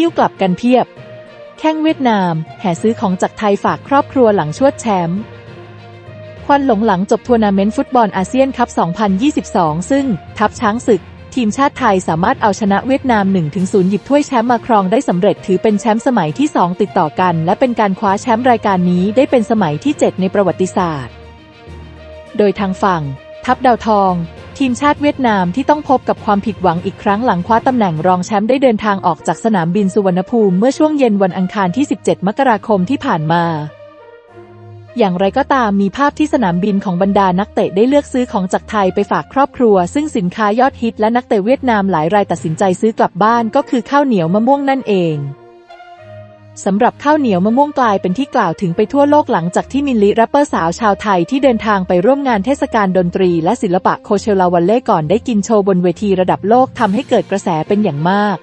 หิ้วกลับกันเพียบ แข้งเวียดนาม แห่ซื้อของจากไทยฝากครอบครัวหลังชวดแชมป์ควันหลงหลังจบทัวร์นาเมนต์ฟุตบอลอาเซียนคัพ 2022 ซึ่ง ทัพช้างศึก ทีมชาติไทยสามารถเอาชนะเวียดนาม 1-0 หยิบถ้วยแชมป์มาครองได้สำเร็จถือเป็นแชมป์สมัยที่ 2 ติดต่อกัน และเป็นการคว้าแชมป์รายการนี้ได้เป็นสมัยที่ 7 ในประวัติศาสตร์ โดยทางฝั่ง ทัพดาวทอง ทีมชาติเวียดนามที่ต้องพบกับความผิดหวังอีกครั้งหลังคว้าตำแหน่งรองแชมป์ได้เดินทางออกจากสนามบินสุวรรณภูมิเมื่อช่วงเย็นวันอังคารที่ 17 มกราคมที่ผ่านมา อย่างไรก็ตามมีภาพที่สนามบินของบรรดานักเตะได้เลือกซื้อของจากไทยไปฝากครอบครัว ซึ่งสินค้ายอดฮิตและนักเตะเวียดนามหลายรายตัดสินใจซื้อกลับบ้านก็คือข้าวเหนียวมะม่วงนั่นเอง สำหรับข้าวเหนียวมะม่วงกลายเป็นที่กล่าวถึงไปทั่วโลกหลังจากที่มินลีแรปเปอร์สาวชาวไทยที่เดินทางไปร่วมงานเทศกาลดนตรีและศิลปะโคเชลาวันเล่ก่อนได้กินโชว์บนเวทีระดับโลกทำให้เกิดกระแสเป็นอย่างมาก